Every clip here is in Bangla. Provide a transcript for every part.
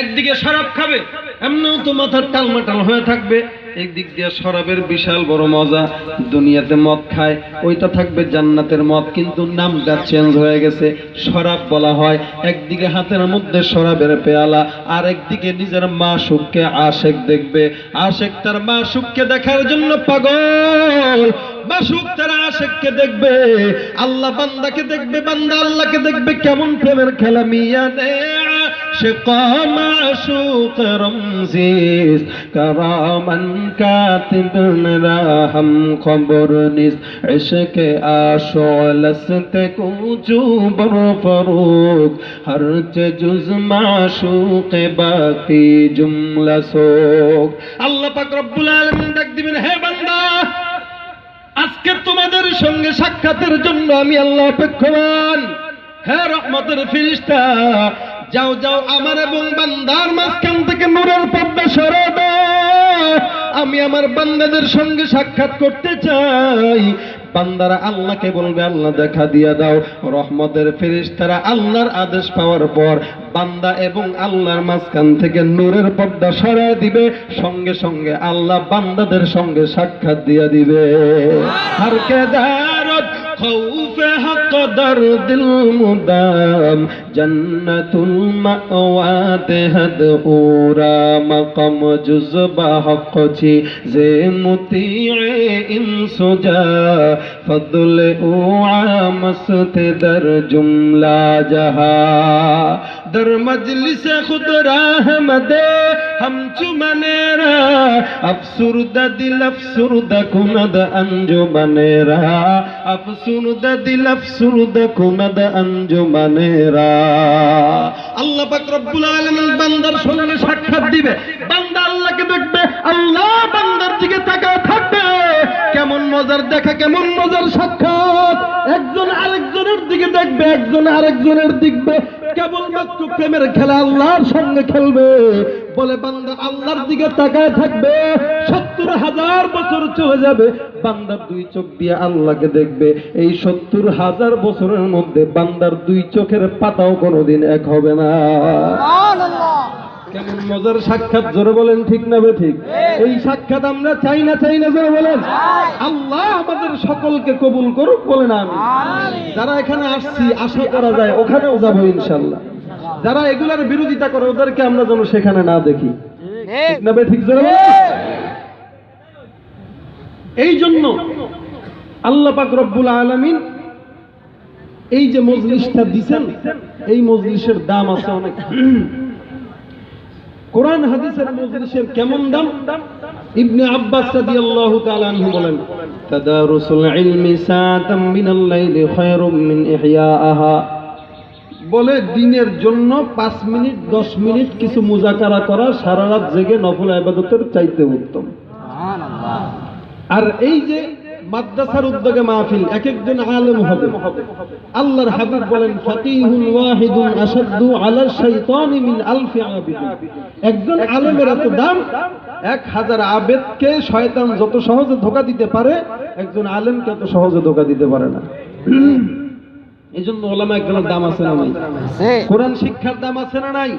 একদিকে শরাব খাবে, এমনিও তো মাথার টালমাটাল হয়ে থাকবে। একদিক দিয়ে শরাবের বিশাল বড় মজা, দুনিয়াতে মদ খায়, ওইটা থাকবে জান্নাতের মদ, কিন্তু নামটা চেঞ্জ হয়ে গেছে, শরাব বলা হয়। একদিকে হাতের মধ্যে শরাবের পেয়ালা, আর একদিকে নিজের মা সুখকে আশেক দেখবে। আশেক তার মা সুখকে দেখার জন্য পাগল। মাসুক তারা আশেককে দেখবে, আল্লাহ বান্দাকে দেখবে, বান্দা আল্লাহকে দেখবে, কেমন প্রেমের খেলা মিয়া নে شقا معشوق رمزيس كراما كاتب راهم قبرنيس عشق عاشق لست کوجوب فروغ هرچ جز معشوق باقي جملة سوق الله فاك رب العالمين العالمین ডাক দিবেন হে বান্দা আজকে তোমাদের সঙ্গে সাক্ষাতের জন্য আমি আল্লাহ অপেক্ষমান হে রহমতের ফিরিস্তা যাও যাও আমার এবং বান্দার মাঝখান থেকে নূরের পর্দা সরে আমি আমার বান্দাদের সঙ্গে সাক্ষাৎ করতে চাই। বান্দারা আল্লাহকে বলবে আল্লাহ দেখা দিয়া দাও। রহমতের ফেরিস্তারা আল্লাহর আদেশ পাওয়ার পর বান্দা এবং আল্লাহর মাঝখান থেকে নূরের পর্দা সরায় দিবে। সঙ্গে সঙ্গে আল্লাহ বান্দাদের সঙ্গে সাক্ষাৎ দিয়া দিবে। আর কেদারত খৌফে হক কদর দিল মুদাম জন্নতুল মাওয়া দেহদ ওরা মকম জুজবা হক ছি জে মুতি ইনসুজা ফদল ও আমসতে দর জুমলা জহা در مجلس خود راہ مدے ہم چمنے را افسرد دل افسرد کند انجمنے را افسرد دل افسرد আঞ্জুমানেরা। আল্লাহ পাক রব্বুল আলামিন বান্দার সঙ্গে সাক্ষাৎ দিবে। বান্দা আল্লাহকে দেখবে, আল্লাহ বান্দার দিকে তাকায় থাকবে। কেমন মজার দেখা, কেমন মজার সাক্ষাৎ। একজন আরেকজনের দিকে দেখবে, একজন আরেকজনের দিকবে কেবলমাত্র প্রেমের খেলা আল্লাহর সঙ্গে খেলবে। বলে বান্দা আল্লাহর দিকে তাকায় থাকবে সত্তর হাজার বছর চলে যাবে। বান্দার দুই চোখ দিয়ে আল্লাহকে দেখবে। এই সত্তর হাজার বছরের মধ্যে বান্দার দুই চোখের পাতাও কোনোদিন এক হবে না। কেমন মজার সাক্ষাৎ জোরে বলেন ঠিক না ঠিক? এই সাক্ষাৎ আমরা চাই না চাই না জোরে বলেন। আল্লাহ আমাদের সকলকে কবুল করুক বলেন আমি। যারা এখানে আসছি আশা করা যায় ওখানেও যাব ইনশাল্লাহ। যারা এগুলার বিরোধিতা করে ওদেরকে আমরা যেন সেখানে না দেখি। ঠিক। এই জন্য আল্লাহ পাক রব্বুল আলামিন এই যে মজলিসটা দিছেন এই মজলিসের দাম আছে অনেক। কোরআন হাদিসের মজলিসের কেমন দাম? ইবনে আব্বাস রাদিয়াল্লাহু তাআলা আনহু বলেন তাদারুসুল ইলমি সাআতাম মিনাল লাইলি খায়রুম মিন ইহয়াআহা। বলে দিনের জন্য পাঁচ মিনিট দশ মিনিট কিছু মুজাকারা করা সারা রাত জেগে নফল ইবাদতের চাইতে উত্তম। আর এই যে মাদ্রাসার উদ্যোগে মাহফিল এক একজন আলেম হবে। আল্লাহর হাবিব বলেন ফাকিহুন ওয়াহিদুন আসাদু আলা শাইতানি মিন আলফি আবিদ একজন আলেমের এত দাম এক হাজার আবেদকে শয়তান যত সহজে ধোকা দিতে পারে একজন আলেমকে এত সহজে ধোকা দিতে পারে না। এই জন্য ওলামা একজনের দাম আছে না নাই? কোরআন শিক্ষার দাম আছে না নাই?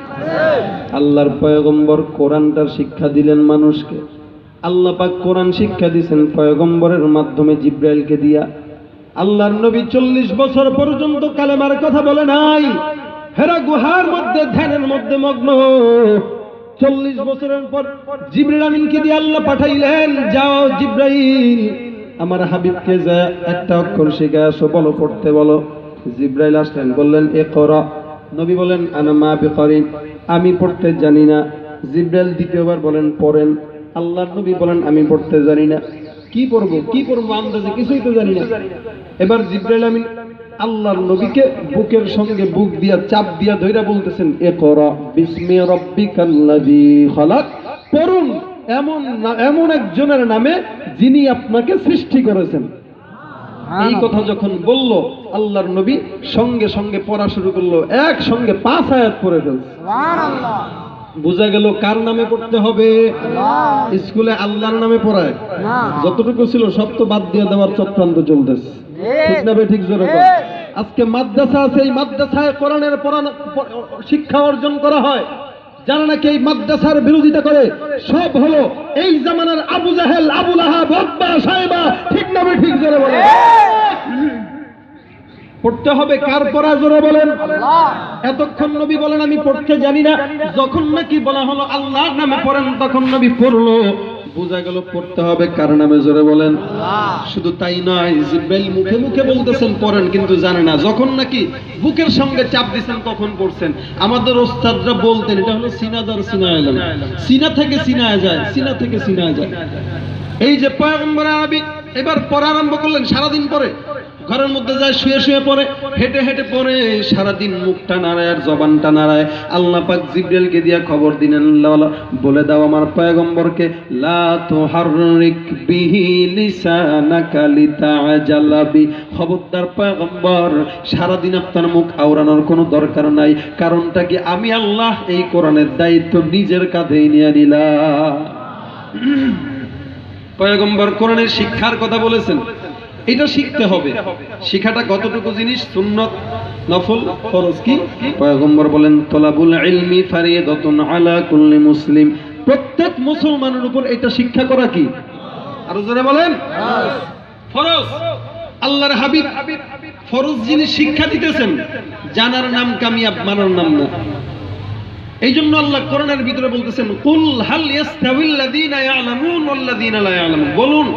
আল্লাহর পয়গম্বর কোরআনটার শিক্ষা দিলেন মানুষকে। আল্লাহ পাক কোরআন শিক্ষা দিয়েছেন পয়গম্বরের মাধ্যমে জিব্রাইলকে দিয়া। আল্লাহর নবী চল্লিশ বছর পর্যন্ত কালেমার কথা বলে নাই। হেরা গুহার মধ্যে ধ্যানের মধ্যে মগ্ন। চল্লিশ বছরের পর জিব্রাইল আমিনকে দিয়ে আল্লাহ পাঠাইলেন যাও জিব্রাইল আমার হাবিবকে যা একটা অক্ষর শিখে আসো বলো পড়তে বলো। জিব্রাইল আসলেন, বললেন এ করা নবী বলেন, আনা মা বেকরি। আমি পড়তে জানি না। জিব্রাইল দ্বিতীয়বার বলেন, পড়েন। আল্লাহর নবী বলেন, আমি পড়তে জানি না। কি পড়ব? কি পড়ব? আন্দাজে কিছুই তো জানি না। এবার জিব্রাইল আমিন আল্লাহর নবীকে বুকের সঙ্গে বুক দিয়া চাপ দিয়া ধইরা বলতেছেন এ করা বিস্মে রব্বিকাল্লাযী খালাক। পড়ুন, এমন এমন একজনের নামে যিনি আপনাকে সৃষ্টি করেছেন। এই কথা যখন বলল আল্লাহর নবী সঙ্গে সঙ্গে পড়া শুরু করল এক সঙ্গে পাঁচ আয়াত পড়ে ফেলছে বোঝা গেল কার নামে পড়তে হবে? স্কুলে আল্লাহর নামে পড়ায়। যতটুকু ছিল সব তো বাদ দিয়ে দেওয়ার চক্রান্ত চলতেছে। ঠিক না ঠিক জোরে আজকে মাদ্রাসা আছে এই মাদ্রাসায় কোরআনের পড়ানো শিক্ষা অর্জন করা হয়। যারা নাকি এই মাদ্রাসার বিরোধিতা করে, সব হলো এই জামানার আবু জাহেল আবুল আহাব সাহেবা, ঠিক নামে ঠিক জোরে বলে পড়তে হবে কার পরা জোরে বলেন। এতক্ষণ নবী বলেন, আমি পড়তে জানি না। যখন নাকি বলা হলো আল্লাহর নামে পড়েন, তখন নবী পড়ল। বোঝা গেল পড়তে হবে কার নামে জোরে বলেন। শুধু তাই নয় জিব্রাইল মুখে মুখে বলতেছেন পড়েন কিন্তু জানে না। যখন নাকি বুকের সঙ্গে চাপ দিছেন তখন পড়ছেন। আমাদের ওস্তাদরা বলতেন এটা হলো সিনাদার সিনা এলাম সিনা থেকে সিনা যায় সিনা থেকে সিনা যায়। এই যে পয়গম্বর আরবি এবার পড়া আরম্ভ করলেন সারাদিন পরে। ঘরের মধ্যে যায় শুয়ে শুয়ে পড়ে। হেঁটে হেঁটে পড়ে, সারাদিন মুখটা নাড়ায় আর জবানটা নাড়ায়। আল্লাহ পাক জিব্রাইলকে দিয়া খবর দিলেন, বলে দাও আমার পয়গম্বরকে, লা তুহাররিক বিহি লিসানাকা খবরদার পয়গম্বর, সারাদিন আপনার মুখ আওড়ানোর কোনো দরকার নাই। কারণটা কি? আমি আল্লাহ এই কোরআনের দায়িত্ব নিজের কাঁধেই নিয়ে নিলাম। পয়গম্বর কোরআনের শিক্ষার কথা বলেছেন। এটা শিখতে হবে। শিখাটা কতটুকু জিনিস? সুন্নত নফল ফরজ কি? পয়গম্বর বলেন তলাবুল ইলমি ফারিয়াদাতুন আলা কুল্লি মুসলিম। প্রত্যেক মুসলমানের উপর এটা শিক্ষা করা কি? আরও জোরে বলেন। ফরজ। আল্লাহর হাবিব ফরজ জিনিস শিক্ষা দিতেছেন জানার নাম কামিয়াব মানার নাম না। এই জন্য আল্লাহ কোরআনের ভিতরে বলতেছেন কুল হাল ইয়াস্তাউিল্লাযীনা ইয়ালামুন ওয়াল্লাযীনা লা ইয়ালামুন। বলুন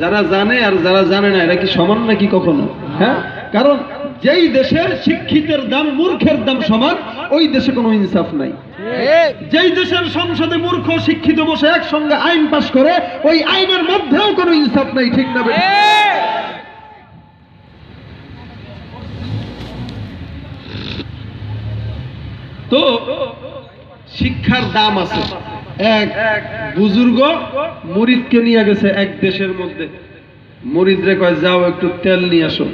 যারা জানে আর যারা জানে না এরা কি সমান নাকি কখনো? হ্যাঁ? কারণ যেই দেশে শিক্ষিতের দাম মূর্খের দাম সমান ওই দেশে কোনো ইনসাফ নাই। যেই দেশের সংসদে মূর্খ শিক্ষিত বসে একসঙ্গে আইন পাশ করে ওই আইনের মধ্যেও কোনো ইনসাফ নাই ঠিক না তো শিক্ষার দাম আছে। এক বুজুর্গ মুরিদকে নিয়ে গেছে এক দেশের মধ্যে। মুরিদরে কয়, যাও একটু তেল নিয়ে আসো।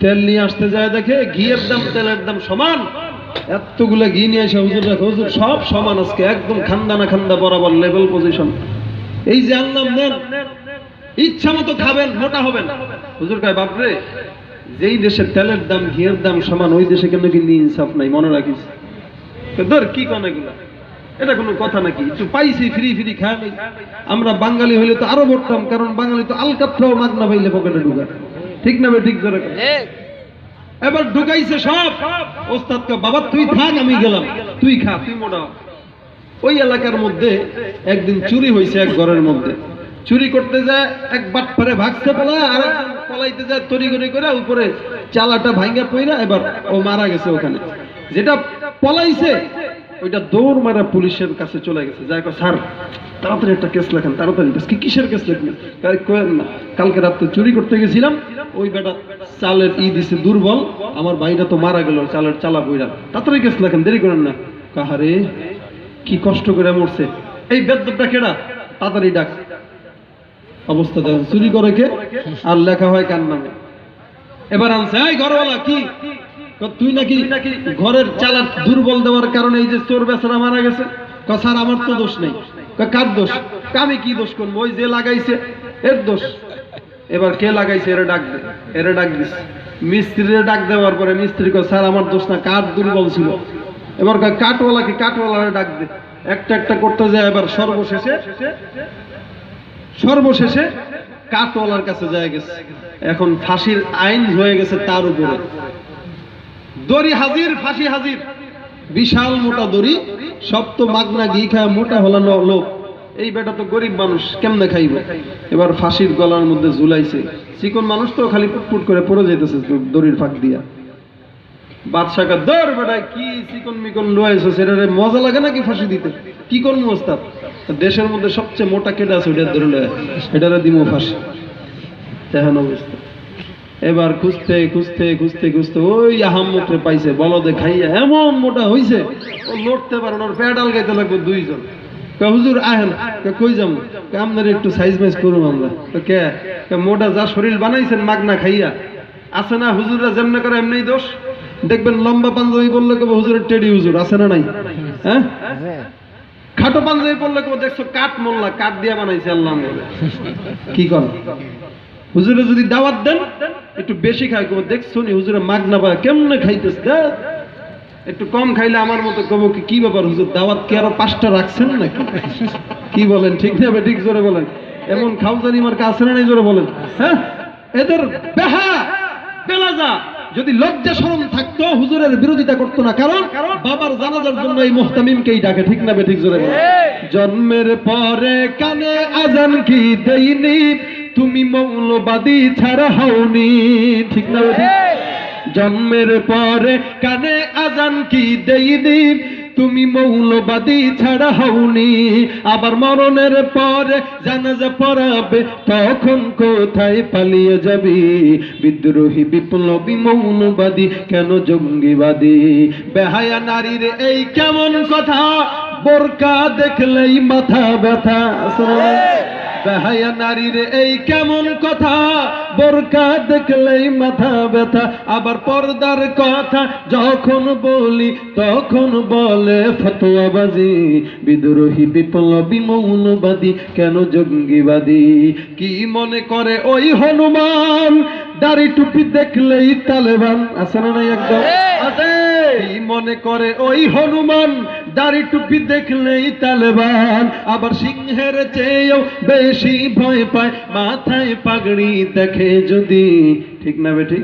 তেল নিয়ে আসতে যায় দেখে ঘিয়ের দাম, তেলের দাম সমান। এতগুলা ঘি নিয়ে এসে হুজুর দেখো, হুজুর, সব সমান আজকে, একদম খান্দা না খান্দা, বরাবর লেভেল পজিশন এই যে আনলাম, নেন। ইচ্ছা মতো খাবেন, মোটা হবেন। হুজুর কয় বাপরে যেই দেশে তেলের দাম, ঘিয়ের দাম সমান, ওই দেশে কেন কিন্তু ইনসাফ নাই? মনে রাখিস? ধর, কি কোন এগুলা? এটা কোনো কথা নাকি? একটু পাইছি ফ্রি ফ্রি খায় নাই। আমরা বাঙালি হইলে তো আরও বলতাম কারণ বাঙালি তো আলকাতরাও মাগনা পাইলে পকেটে ঢুকায় ঠিক না ঠিক কর। এবার ঢুকাইছে সব। ওস্তাদকে বাবা তুই থাক আমি গেলাম। তুই খা তুই মোটা ওই এলাকার মধ্যে একদিন চুরি হয়েছে এক ঘরের মধ্যে। চুরি করতে যায় এক বাট পরে ভাগছে পলা আর পলাইতে যায় তড়িগড়ি করে উপরে চালাটা ভাঙ্গা পইরা এবার ও মারা গেছে ওখানে। যেটা পলাইছে ওইটা দৌড় মারা পুলিশের কাছে চলে গেছে। যাই স্যার, তাড়াতাড়ি একটা কেস লেখেন, তাড়াতাড়ি কি কিসের কেস লেখেন? কালকে রাত্রে চুরি করতে গেছিলাম। ওই বেটা চালের ই দিছে দুর্বল, আমার ভাইটা তো মারা গেল, চালের চালা বইরা। তাড়াতাড়ি কেস লেখেন, দেরি করেন না। কাহারে কি কষ্ট করে মরছে। এই বেদ্যটা কেডা? তাড়াতাড়ি ডাক। অবস্থা দেখেন, চুরি করে কে? আর লেখা হয় কার নামে? এবার আনছে, এই ঘরওয়ালা, কি? তুই নাকি ঘরের চালা দুর্বল দেওয়ার কারণে এই যে চোর বেচারা মারা গেছে? স্যার আমার তো দোষ নেই। কার দোষ? আমি কি দোষ করব? ওই যে লাগাইছে এর দোষ। এবার কে লাগাইছে এরা ডাক দে এরা ডাক দিস। মিস্ত্রিরে ডাক দেওয়ার পরে মিস্ত্রি কয় স্যার আমার দোষ না কাঠ দুর্বল ছিল। এবার কয় কাঠওয়ালাকে কাঠওয়ালারে ডাক দে। একটা একটা করতে যায় এবার সর্বশেষে সর্বশেষে কাঠওয়ালার কাছে যায় গেছে। এখন ফাঁসির আইন হয়ে গেছে তার উপরে। দড়ি হাজির, ফাঁসি হাজির। বিশাল মোটা দড়ি সব তো মাগনা ঘি খায় মোটা হলানো লোক। এই বেটা তো গরিব মানুষ, কেমনে খাইব? এবার ফাঁসির গলার মধ্যে ঝুলাইছে। চিকন মানুষ তো খালি পুটপুট করে পড়ে যেতেছে দড়ির ফাঁক দিয়া। বাদশাকে দর বেটা, কি চিকন মিকন লুয়াইছো, সেটারে মজা লাগে নাকি ফাঁসি দিতে? কি কোন মোস্তাব দেশের মধ্যে সবচেয়ে মোটা কেটে আছে ওইটা ধরে লয়? এটারে দিমো ফাঁসি। তেহেন অবস্থা। এবার খুঁজতে খুঁজতে খুঁজতে খুঁজতে ওই আহাম্মকরে পাইছে, বলদে খাইয়া এমন মোটা হইছে। ও লড়তে পারে ওর প্যাডাল গাইতে লাগবে দুইজন। হুজুর, আহেন। কই যাম? আপনার একটু সাইজ মাইজ করুম আমরা। তো কে? মোটা যা শরীর বানাইছেন, মাগনা খাইয়া। আছে না, হুজুররা যেমনে করে এমনি দোষ। দেখবেন লম্বা পাঞ্জাবি বললে কেবল হুজুরের টেডি হুজুর, আছে না নাই? হ্যাঁ? খাটো পাঞ্জাবি পড়লে কেবল দেখছ, কাঠ মোল্লা, কাঠ দিয়া বানাইছে আল্লাহ কি কর হুজুরে যদি দাওয়াত দেন একটু বেশি খাই কেবল দেখছ নি হুজুরে মাগ না পায় কেমনে খাইতেছে। একটু কম খাইলে আমার মতো কব কি কি ব্যাপার হুজুর দাওয়াত কি আরও পাঁচটা রাখছেন নাকি? কি বলেন ঠিক না ঠিক জোরে বলেন। এমন খাউজানি মার্কা আছে না জোরে বলেন? হ্যাঁ? এদের বেহা বেলাজা যদি লজ্জা শরম থাকতো হুজুরের বিরোধিতা করতো না। কারণ বাবার জানাজার জন্য এই মুহতামিমকেই ডাকে ঠিক না বে, ঠিক জোরে বলেন। জন্মের পরে কানে আজান কি দেইনি তুমি মৌলবাদী ছাড়া হওনি ঠিক না জন্মের পরে কানে আজান কি দেই দিন তুমি মৌলবাদী ছাড়া হওনি আবার মরণের পরে জানাজা পড়াবে তখন কোথায় পালিয়ে যাবি? বিদ্রোহী বিপ্লবী মৌলবাদী কেন জঙ্গিবাদী? বেহায়া নারীর এই কেমন কথা? বোরকা দেখলেই মাথা ব্যথা বেহায়া নারীর এই কেমন কথা? বোরকা দেখলেই মাথা ব্যথা আবার পর্দার কথা যখন বলি তখন বলে ফতোয়াবাজি। বিদ্রোহী বিপ্লবী মৌলবাদী কেন জঙ্গিবাদী? কি মনে করে ওই হনুমান? দাড়ি টুপি দেখলেই তালেবান। আছে না নাই একদম? আছে। মনে করে ওই হনুমান? দাড়ি টুপি দেখলেই তালেবান। আবার সিংহের চেয়েও বেশি ভয় পায় মাথায় পাগড়ি দেখে যদি ঠিক না বেঠিক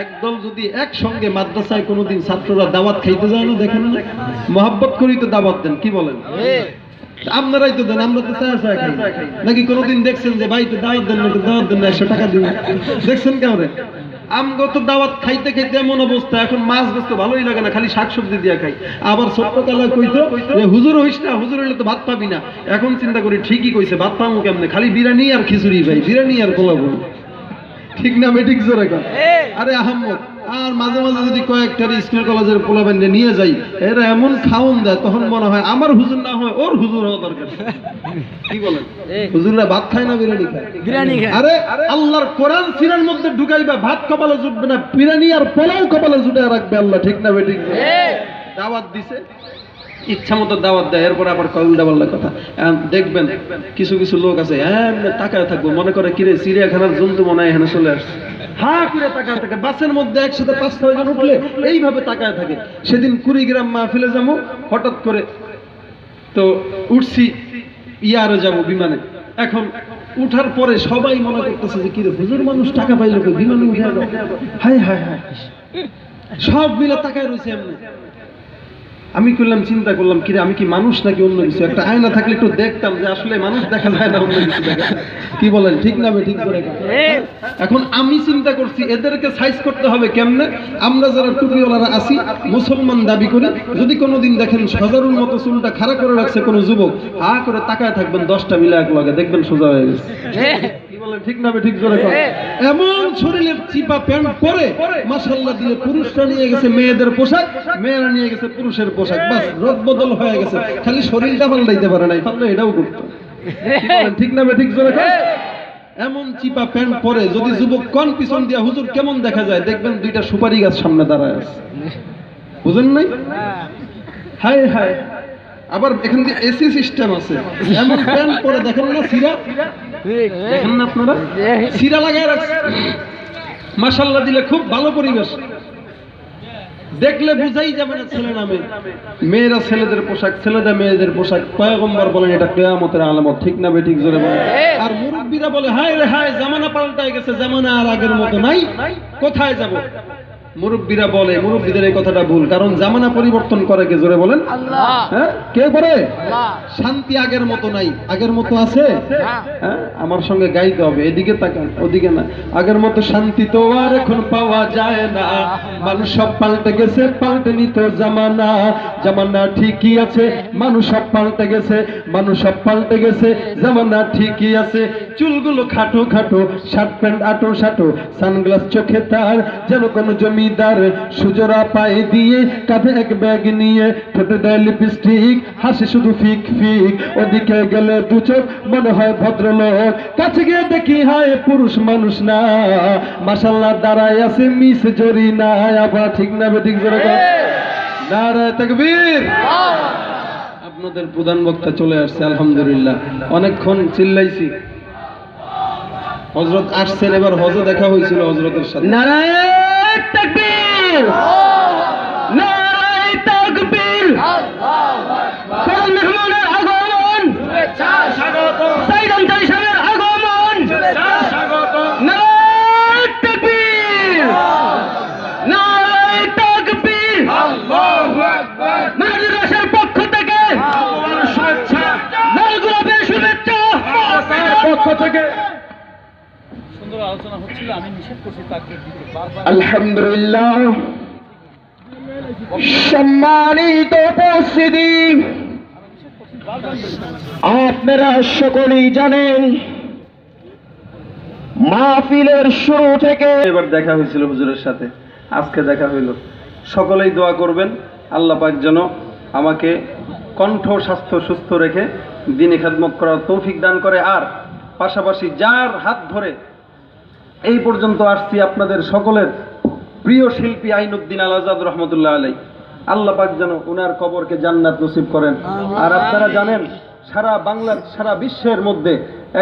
একদল যদি একসঙ্গে মাদ্রাসায় কোনোদিন ছাত্ররা দাওয়াত খাইতে যায় না দেখেন না? মহাব্বত করি তো দাওয়াত দেন কি বলেন? আপনারাই তো দেন আমরা তো চা চা খাই। নাকি কোনোদিন দেখছেন যে ভাই তো দাওয়াত দেন না তো দাওয়াত দেন না একশো টাকা দিন দেখছেন কেমন আমগো তো দাওয়াত খাইতে খাইতে এমন অবস্থা এখন মাছ গোস্ত ভালোই লাগে না খালি শাকসবজি দিয়া খাই। আবার ছোট্ট কইতো যে হুজুর হইস না হুজুর হইলে তো ভাত পাবি না। এখন চিন্তা করি ঠিকই কইছে ভাত পাবো কেমনে? খালি বিরিয়ানি আর খিচুড়ি ভাই বিরিয়ানি আর পোলাবো ঠিক না বেঠিক জোরে আরে আহম্মদ আর মাঝে মাঝে যদি কয়েকটা স্কুল কলেজের পোলাবেন নিয়ে যাই এরা এমন খাওন দেয় তখন মনে হয় আমার হুজুর না হয় ওর হুজুর হওয়া দরকার। কি বলেন? হুজুররা ভাত খায় না বিরিয়ানি খায়? বিরিয়ানি খায়। আরে আল্লাহর কোরআন সিনার মধ্যে ঢুকাইবা ভাত কপালে জুটবে না বিরিয়ানি আর পোলাও কপালে জুটে রাখবে আল্লাহ ঠিক না বেঠিক? দাওয়াত দিছে? ইচ্ছা মতো দাওয়াত দেয় এরপর আবার কলটা বললে কথা। দেখবেন কিছু কিছু লোক আছে হ্যাঁ তাকায় থাকব মনে করে কিরে চিড়িয়াখানার জন্তু মনে হয় এখানে চলে আসছে। হা করে তাকায় থাকে। বাসের মধ্যে একসাথে পাঁচ এইভাবে তাকায় থাকে। সেদিন যাব, হঠাৎ করে তো উঠছি বিমানে। এখন উঠার পরে সবাই মনে করতেছে যে মানুষ টাকা পাইলো বিমানে উঠে হায় হায় হাই সব মিলে তাকায় রয়েছে এমনি। আমি করলাম চিন্তা করলাম কিরে আমি কি মানুষ নাকি অন্য কিছু? একটা আয়না থাকলে একটু দেখতাম যে আসলে মানুষ দেখা যায় না অন্য কিছু দেখা কি বলেন ঠিক না ঠিক করে এখন আমি চিন্তা করছি এদেরকে সাইজ করতে হবে কেমনে? আমরা যারা টুপিওয়ালারা আছি মুসলমান দাবি করি যদি কোনোদিন দেখেন সজারুর মতো চুলটা খাড়া করে রাখছে কোনো যুবক হা করে তাকায় থাকবেন দশটা মিলে এক লগে দেখবেন সোজা হয়ে গেছে। কি ঠিক না ঠিক জোরে এমন শরীরের চিপা প্যান্ট পরে মাশাল্লাহ দিয়ে পুরুষরা নিয়ে গেছে মেয়েদের পোশাক মেয়েরা নিয়ে গেছে পুরুষের পোশাক। বাস রদ বদল হয়ে গেছে। খালি শরীরটা পাল্টাইতে পারে নাই পারলে এটাও করতো। ঠিক না ঠিক জোরে এমন চিপা প্যান্ট পরে যদি যুবক কন পিছন দিয়া হুজুর কেমন দেখা যায়? দেখবেন দুইটা সুপারি গাছ সামনে দাঁড়ায় আছে। বুঝেন নাই? হায় হায়। আবার এখান দিয়ে এসি সিস্টেম আছে, এমন প্যান্ট পরে দেখেন না সিরা? দেখেন না আপনারা? সিরা লাগায় রাখছে। মাশাল্লাহ দিলে খুব ভালো পরিবেশ। দেখলে বুঝাই যাবে না ছেলে নামে। মেয়েরা ছেলেদের পোশাক, ছেলেদের মেয়েদের পোশাক। পয়গম্বর বলেন, এটা কেয়ামতের আলামত। ঠিক না বেঠিক জোরে বলে আর মুরব্বীরা বলে, হায় রে, হায়, জামানা পাল্টায় গেছে, জামানা আর আগের মতো নাই। কোথায় যাব? মুরব্বীরা বলে মুরব্বীদের এই কথাটা ভুল। কারণ জামানা পরিবর্তন করে কে? জোরে বলেন। হ্যাঁ? কে করে? শান্তি আগের মতো নাই। আগের মতো আছে? হ্যাঁ? আমার সঙ্গে গাইতে হবে এদিকে তাকান ওদিকে না। আগের মতো শান্তি তো আর এখন পাওয়া যায় না। মানুষ সব পাল্টে গেছে পাল্টে নিত জামানা। জামানা ঠিকই আছে মানুষ সব পাল্টে গেছে মানুষ সব পাল্টে গেছে জামানা ঠিকই আছে। চুলগুলো খাটো খাটো শার্ট প্যান্ট আটো সাটো সানগ্লাস চোখে তার যেন কোনো জমিদার সুজরা পায়ে দিয়ে কাঁধে এক ব্যাগ নিয়ে ঠোঁটে দেয় লিপস্টিক হাসি শুধু ফিক ফিক। ওদিকে গেলে দু চোখ, মনে হয় ভদ্রলোক। কাছে গিয়ে দেখি, হয়, পুরুষ মানুষ না। মাসাল্লাহ দাঁড়ায় আছে মিস জরি না আবার ঠিক না বেঠিক জোরে আপনাদের প্রধান বক্তা চলে আসছে, আলহামদুলিল্লাহ। অনেকক্ষণ চিল্লাইছি। হজরত আসছেন, এবার হজে দেখা হয়েছিল হজরতের সাথে। নারায়ণ! সম্মানিত উপস্থিতি। আপনারা সকলেই জানেন, মাহফিলের শুরু থেকে এবার দেখা হয়েছিল হুজুরের সাথে, আজকে দেখা হইল। সকলেই দোয়া করবেন, আল্লাহ পাক যেন আমাকে কণ্ঠ স্বাস্থ্য সুস্থ রেখে দিনে খেদমত করার তৌফিক দান করে। আর পাশাপাশি যার হাত ধরে এই পর্যন্ত আসছি আপনাদের সকলের প্রিয় শিল্পী আইনুদ্দিন আল আজাদ রহমতুল্লাহ আলাই আল্লাহ পাক যেন ওনার কবরকে জান্নাত নসিব করেন। আর আপনারা জানেন সারা বাংলার সারা বিশ্বের মধ্যে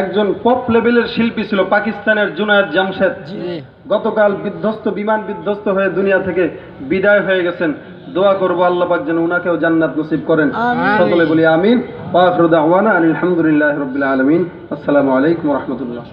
একজন পপ লেভেলের শিল্পী ছিল পাকিস্তানের জুনায়দ জামশেদ। গতকাল বিধ্বস্ত বিমান বিধ্বস্ত হয়ে দুনিয়া থেকে বিদায় হয়ে গেছেন। দোয়া করব আল্লাহ পাক যেন উনাকেও জান্নাত নসিব করেন। সকলে বলি আমিন। আলহামদুলিল্লাহ রবিল আলমিন। আসসালামু আলাইকুম রহমতুল্লাহ।